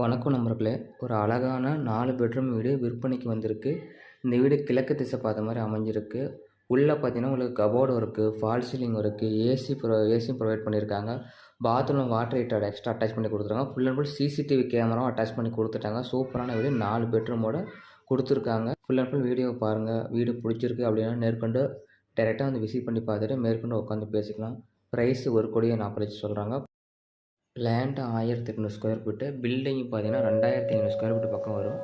வணக்கம் நம்பர்களே ஒரு அழகான நாலு பெட்ரூம் வீடு விற்பனைக்கு வந்திருக்கு. இந்த வீடு கிழக்கு திசை பார்த்த மாதிரி அமைஞ்சிருக்கு. உள்ளே பார்த்தீங்கன்னா உங்களுக்கு கபோர்டு இருக்குது ஃபால் சீலிங் இருக்குது ஏசி ப்ரொ ஏசியும் ப்ரொவைட் பண்ணியிருக்காங்க bathroom water heater extra attach பண்ணி கொடுத்துருக்காங்க. ஃபுல் அண்ட் ஃபுல் சிசிடிவி கேமராவும் அட்டாச் பண்ணி கொடுத்துட்டாங்க. சூப்பரான வீடு. நாலு பெட்ரூமோட கொடுத்துருக்காங்க. ஃபுல் அண்ட் ஃபுல் வீடியோ பாருங்கள் வீடு பிடிச்சிருக்கு அப்படின்னா மேற்கொண்டு டேரெக்டாக வந்து விசிட் பண்ணி பார்த்துட்டு மேற்கொண்டு உட்காந்து பேசிக்கலாம். ப்ரைஸ் ஒரு கோடியே நாற்பது லட்சம் சொல்கிறாங்க லேண்டு ஆயிரத்தி எட்நூறு ஸ்கொயர் ஃபீட்டு பில்டிங் பார்த்தீங்கன்னா ரெண்டாயிரத்தி ஐநூறு ஸ்கொயர் ஃபீட் பக்கம் வரும்.